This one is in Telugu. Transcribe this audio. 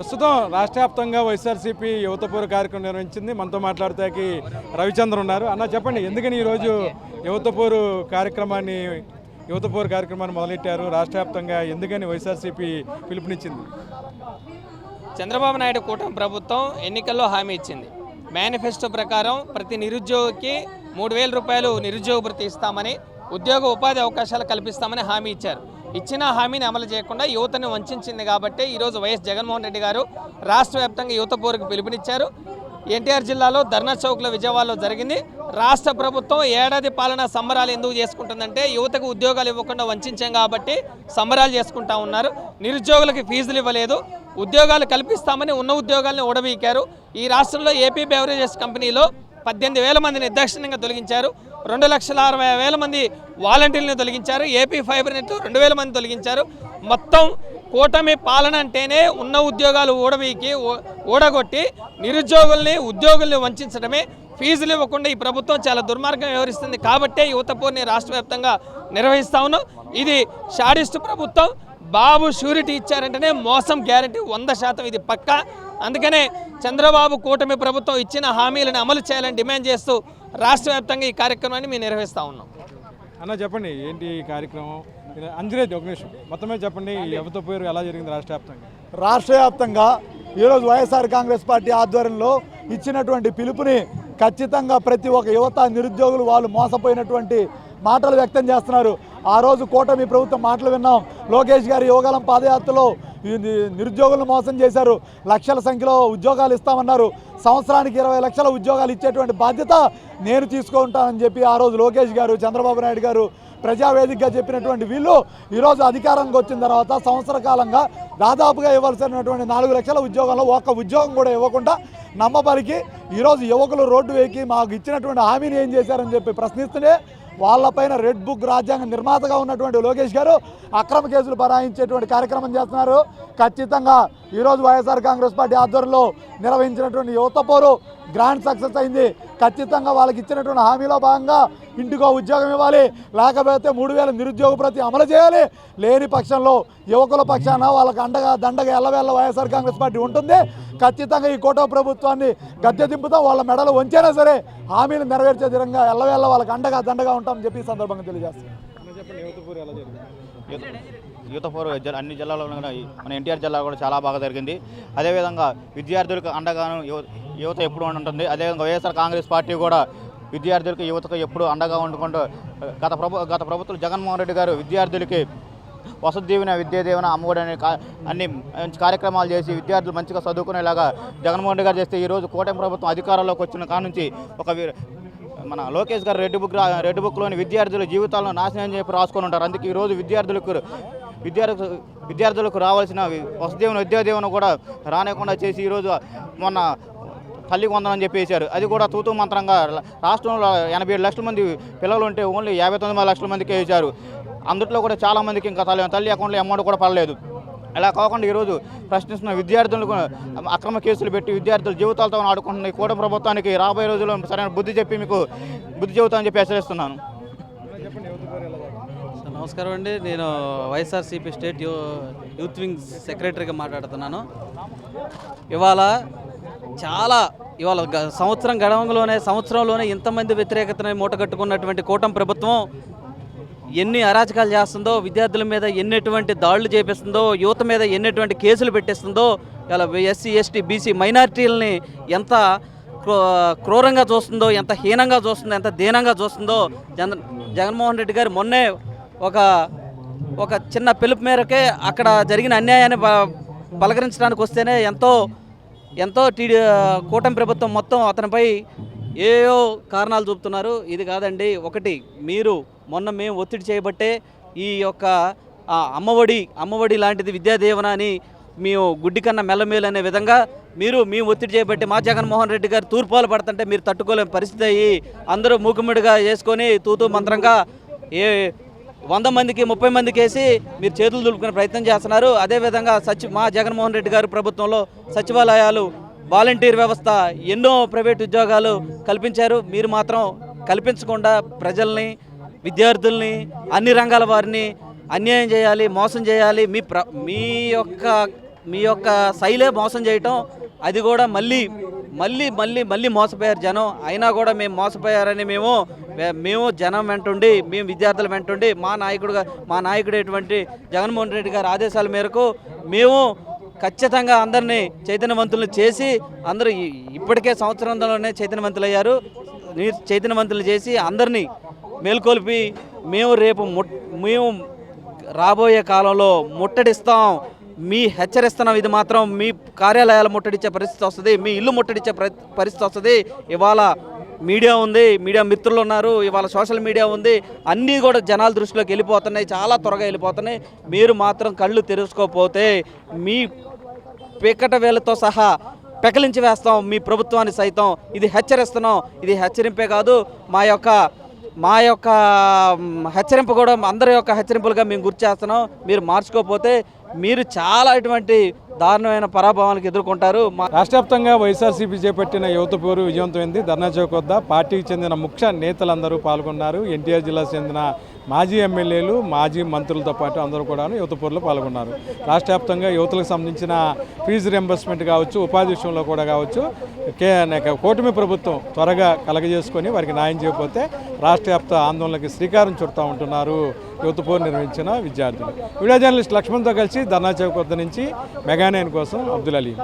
ప్రస్తుతం రాష్ట్ర వ్యాప్తంగా వైఎస్ఆర్సీపీ యువత పూర్వ కార్యక్రమం నిర్వహించింది. మనతో మాట్లాడతాకి రవిచంద్ర ఉన్నారు. అన్న చెప్పండి ఎందుకని ఈరోజు యువత కార్యక్రమాన్ని యువత కార్యక్రమాన్ని మొదలెట్టారు? రాష్ట్ర వ్యాప్తంగా ఎందుకని వైఎస్ఆర్సీపీ పిలుపునిచ్చింది? చంద్రబాబు నాయుడు కూటమి ప్రభుత్వం ఎన్నికల్లో హామీ ఇచ్చింది. మేనిఫెస్టో ప్రకారం ప్రతి నిరుద్యోగికి మూడు వేల రూపాయలు నిరుద్యోగ భృతి ఇస్తామని ఉద్యోగ ఉపాధి అవకాశాలు కల్పిస్తామని హామీ ఇచ్చారు. ఇచ్చిన హామీని అమలు చేయకుండా యువతను వంచింది కాబట్టి ఈరోజు వైఎస్ జగన్మోహన్ రెడ్డి గారు రాష్ట్ర వ్యాప్తంగా యువత పోరుకు పిలుపునిచ్చారు. ఎన్టీఆర్ జిల్లాలో ధర్నా చౌక్లో విజయవాడలో జరిగింది. రాష్ట్ర ప్రభుత్వం ఏడాది పాలన సంబరాలు ఎందుకు చేసుకుంటుందంటే యువతకు ఉద్యోగాలు ఇవ్వకుండా వంచాం కాబట్టి సంబరాలు చేసుకుంటా ఉన్నారు. నిరుద్యోగులకు ఫీజులు ఇవ్వలేదు. ఉద్యోగాలు కల్పిస్తామని ఉన్న ఉద్యోగాలను ఊడబీకారు. ఈ రాష్ట్రంలో ఏపీ బెవరేజెస్ కంపెనీలో పద్దెనిమిది వేల మందిని నిర్దాక్షిణ్యంగా తొలగించారు. రెండు లక్షల అరవై వేల మంది వాలంటీర్లను తొలగించారు. ఏపీ ఫైబర్ నెట్ రెండు వేల మంది తొలగించారు. మొత్తం కూటమి పాలన అంటేనే ఉన్న ఉద్యోగాలు ఊడవీకి ఊడగొట్టి నిరుద్యోగుల్ని ఉద్యోగుల్ని వంచడమే. ఫీజులు ఇవ్వకుండా ఈ ప్రభుత్వం చాలా దుర్మార్గం వ్యవహరిస్తుంది. కాబట్టే యువత పోర్ని రాష్ట్ర వ్యాప్తంగా నిర్వహిస్తా ఉన్నాం. ఇది షాడిస్ట్ ప్రభుత్వం. బాబు షూరిటీ ఇచ్చారంటేనే మోసం గ్యారంటీ వంద శాతం ఇది పక్కా. అందుకనే చంద్రబాబు కూటమి ప్రభుత్వం ఇచ్చిన హామీలను అమలు చేయాలని డిమాండ్ చేస్తూ రాష్ట్ర వ్యాప్తంగా ఈ కార్యక్రమాన్ని మేము నిర్వహిస్తా ఉన్నాం. అన్న చెప్పండి ఏంటి ఈ కార్యక్రమం? ఇది అంజనేది ఒక నిమిషం. మొత్తమే చెప్పండి యువత పేరు ఎలా జరిగింది రాష్ట్ర వ్యాప్తంగా? రాష్ట్ర వ్యాప్తంగా ఈరోజు వైఎస్ఆర్ కాంగ్రెస్ పార్టీ ఆధ్వర్యంలో ఇచ్చినటువంటి పిలుపుని ఖచ్చితంగా ప్రతి ఒక్క యువత నిరుద్యోగులు వాళ్ళు మోసపోయినటువంటి మాటలు వ్యక్తం చేస్తున్నారు. ఆ రోజు కూటమి ప్రభుత్వం మాటలు విన్నాం. లోకేష్ గారి యువగలం పాదయాత్రలో నిరుద్యోగులను మోసం చేశారు. లక్షల సంఖ్యలో ఉద్యోగాలు ఇస్తామన్నారు. సంవత్సరానికి ఇరవై లక్షల ఉద్యోగాలు ఇచ్చేటువంటి బాధ్యత నేను తీసుకుంటానని చెప్పి ఆ రోజు లోకేష్ గారు చంద్రబాబు నాయుడు గారు ప్రజావేదికగా చెప్పినటువంటి వీళ్ళు ఈరోజు అధికారంకి వచ్చిన తర్వాత సంవత్సర కాలంగా దాదాపుగా ఇవ్వాల్సినటువంటి నాలుగు లక్షల ఉద్యోగంలో ఒక్క ఉద్యోగం కూడా ఇవ్వకుండా నమ్మబలికి ఈరోజు యువకులు రోడ్డు వేకి మాకు ఇచ్చినటువంటి హామీని ఏం చేశారని చెప్పి ప్రశ్నిస్తూనే వాళ్ళపైన రెడ్ బుక్ రాజ్యాంగ నిర్మాతగా ఉన్నటువంటి లోకేష్ గారు అక్రమ కేసులు బనాయించేటువంటి కార్యక్రమం చేస్తున్నారు. ఖచ్చితంగా ఈరోజు వైఎస్ఆర్ కాంగ్రెస్ పార్టీ ఆధ్వర్యంలో నిర్వహించినటువంటి యువత పోరు గ్రాండ్ సక్సెస్ అయింది. ఖచ్చితంగా వాళ్ళకి ఇచ్చినటువంటి హామీలో భాగంగా ఇంటికో ఉద్యోగం ఇవ్వాలి. లేకపోతే మూడు వేల నిరుద్యోగ ప్రతి అమలు చేయాలి. లేని పక్షంలో యువకుల పక్షాన వాళ్ళకి అండగా దండగా ఎల్లవేళ్ళ వైఎస్ఆర్ కాంగ్రెస్ పార్టీ ఉంటుంది. ఖచ్చితంగా ఈ కోట ప్రభుత్వాన్ని గద్దె దింపుతాం. వాళ్ళ మెడలు వంచైనా సరే హామీలు నెరవేర్చే విధంగా ఎల్లవేళ్ళ వాళ్ళకి అండగా దండగా ఉంటామని చెప్పి సందర్భంగా తెలియజేస్తాం యూత్ అన్ని జిల్లాలో మన ఎన్టీఆర్ జిల్లా కూడా చాలా బాగా జరిగింది. అదేవిధంగా విద్యార్థులకు అండగాను యువత ఎప్పుడు ఉంటుంది అదేవిధంగా వైఎస్ఆర్ కాంగ్రెస్ పార్టీ కూడా విద్యార్థులకు యువతకు ఎప్పుడు అండగా ఉండుకుంటూ గత ప్రభు గత ప్రభుత్వం జగన్మోహన్ రెడ్డి గారు విద్యార్థులకి వసతి దీవెన విద్యా దీవెన అమ్మఒడి అనే అన్ని మంచి కార్యక్రమాలు చేసి విద్యార్థులు మంచిగా చదువుకునేలాగా జగన్మోహన్ రెడ్డి గారు చేస్తే ఈరోజు కూటమి ప్రభుత్వం అధికారంలోకి వచ్చిన కానుంచి ఒక మన లోకేష్ గారు రెడ్ బుక్ రా- రెడ్ బుక్లోని విద్యార్థుల జీవితాలను నాశనం చెప్పి రాసుకొని ఉంటారు. అందుకే ఈరోజు విద్యార్థులకు విద్యార్థు విద్యార్థులకు రావాల్సిన వసుదేవుని విద్యాదేవుని కూడా రానియకుండా చేసి ఈరోజు మొన్న తల్లి కొందనని చెప్పేశారు. అది కూడా తూతూ మంత్రంగా రాష్ట్రంలో ఎనభై ఏడు లక్షల మంది పిల్లలు ఉంటే ఓన్లీ యాభై తొమ్మిది లక్షల మందికి వేశారు అందుట్లో కూడా చాలామందికి ఇంకా తల్లి తల్లి అకౌంట్లో అమౌంట్ కూడా పడలేదు. ఇలా కాకుండా ఈరోజు ప్రశ్నిస్తున్న విద్యార్థులకు అక్రమ కేసులు పెట్టి విద్యార్థుల జీవితాలతో ఆడుకుంటున్న కూడా ప్రభుత్వానికి రాబోయే రోజుల్లో సరైన బుద్ధి చెప్పి మీకు బుద్ధి చెబుతామని చెప్పి హెచ్చరిస్తున్నాను. నమస్కారం అండి. నేను వైఎస్ఆర్సీపీ స్టేట్ యూ యూత్ వింగ్ సెక్రటరీగా మాట్లాడుతున్నాను. ఇవాళ చాలా ఇవాళ గ- సంవత్సరం గడవంలోనే సంవత్సరంలోనే ఇంతమంది వ్యతిరేకతని మూటగట్టుకున్నటువంటి కూటమి ప్రభుత్వం ఎన్ని అరాచకాలు చేస్తుందో విద్యార్థుల మీద ఎన్నిటువంటి దాడులు చేపిస్తుందో యువత మీద ఎన్నిటువంటి కేసులు పెట్టేస్తుందో ఇలా ఎస్సీ ఎస్టీ బీసీ మైనార్టీలని ఎంత క్రూ- క్రూరంగా చూస్తుందో ఎంత హీనంగా చూస్తుందో ఎంత దీనంగా చూస్తుందో జగన్ జగన్మోహన్ రెడ్డి గారు మొన్నే ఒక ఒక చిన్న పిలుపు మేరకే అక్కడ జరిగిన అన్యాయాన్ని ప- పలకరించడానికి వస్తేనే ఎంతో ఎంతో టీడీ కూటమి ప్రభుత్వం మొత్తం అతనిపై ఏయో కారణాలు చూపుతున్నారు. ఇది కాదండి ఒకటి మీరు మొన్న మేము ఒత్తిడి చేయబట్టే ఈ యొక్క అమ్మఒడి అమ్మఒడి లాంటిది విద్యాదీవన అని మేము గుడ్డి కన్నా మెల్లమేలు అనే విధంగా మీరు మేము ఒత్తిడి చేయబట్టి మా జగన్మోహన్ రెడ్డి గారు తూర్పాలు పడుతుంటే మీరు తట్టుకోలేని పరిస్థితి అయ్యి అందరూ మూకుమిడిగా చేసుకొని తూతూ మంత్రంగా ఏ వంద మందికి ముప్పై మందికి వేసి మీరు చేతులు దులుపుకునే ప్రయత్నం చేస్తున్నారు. అదేవిధంగా సచి మా జగన్మోహన్ రెడ్డి గారు ప్రభుత్వంలో సచివాలయాలు వాలంటీర్ వ్యవస్థ ఎన్నో ప్రైవేట్ ఉద్యోగాలు కల్పించారు. మీరు మాత్రం కల్పించకుండా ప్రజల్ని విద్యార్థుల్ని అన్ని రంగాల వారిని అన్యాయం చేయాలి మోసం చేయాలి మీ ప్ర మీ యొక్క మీ యొక్క శైలే మోసం చేయటం అది కూడా మళ్ళీ మళ్ళీ మళ్ళీ మళ్ళీ మోసపోయారు జనం. అయినా కూడా మేము మోసపోయారని మేము మేము జనం వెంటుండి మేము విద్యార్థుల వెంటుండి మా నాయకుడుగా మా నాయకుడైనటువంటి జగన్మోహన్ రెడ్డి గారి ఆదేశాల మేరకు మేము ఖచ్చితంగా అందరినీ చైతన్యవంతులను చేసి అందరూ ఇప్పటికే సంవత్సరంలోనే చైతన్యవంతులయ్యారు. చైతన్యవంతులు చేసి అందరినీ మేల్కొల్పి మేము రేపు ముట్ మేము రాబోయే కాలంలో ముట్టడిస్తాం. మీ హెచ్చరిస్తున్నాం ఇది మాత్రం మీ కార్యాలయాలు ముట్టడిచ్చే పరిస్థితి వస్తుంది మీ ఇల్లు ముట్టడిచ్చే పరిస్థితి వస్తుంది. ఇవాళ మీడియా ఉంది మీడియా మిత్రులు ఉన్నారు ఇవాళ సోషల్ మీడియా ఉంది. అన్నీ కూడా జనాల దృష్టిలోకి వెళ్ళిపోతున్నాయి చాలా త్వరగా వెళ్ళిపోతున్నాయి. మీరు మాత్రం కళ్ళు తెరుచుకోకపోతే మీ పిక్కట వేలతో సహా పెకలించి వేస్తాం మీ ప్రభుత్వాన్ని సైతం. ఇది హెచ్చరిస్తున్నాం ఇది హెచ్చరింపే కాదు మా యొక్క మా యొక్క హెచ్చరింపు కూడా అందరి యొక్క హెచ్చరింపులుగా మేము గుర్తు చేస్తున్నాం. మీరు మార్చుకోకపోతే మీరు చాలా ఇటువంటి దారుణమైన పరాభవానికి ఎదుర్కొంటారు. మా రాష్ట్ర వ్యాప్తంగా వైఎస్ఆర్సీపీ చేపట్టిన యువత పోరు విజయవంతమైంది. ధర్నా చౌక్ వద్ద పార్టీకి చెందిన ముఖ్య నేతలందరూ పాల్గొన్నారు. ఎన్టీఆర్ జిల్లాకు చెందిన మాజీ ఎమ్మెల్యేలు మాజీ మంత్రులతో పాటు అందరూ కూడా యువత పోరులో పాల్గొన్నారు. రాష్ట్ర వ్యాప్తంగా యువతలకు సంబంధించిన ఫీజు రింబర్స్మెంట్ కావచ్చు ఉపాధి విషయంలో కూడా కావచ్చు కే కూటమి ప్రభుత్వం త్వరగా కలగజేసుకొని వారికి న్యాయం చేయకపోతే రాష్ట్ర వ్యాప్త ఆందోళనకి శ్రీకారం చుడతా ఉంటున్నారు యువత నిర్వహించిన విద్యార్థులు. వీడియో జర్నలిస్ట్ లక్ష్మణ్తో కలిసి ధర్నా చౌక్ వద్ద నుంచి మెగానైన్ కోసం అబ్దుల్ అలీ.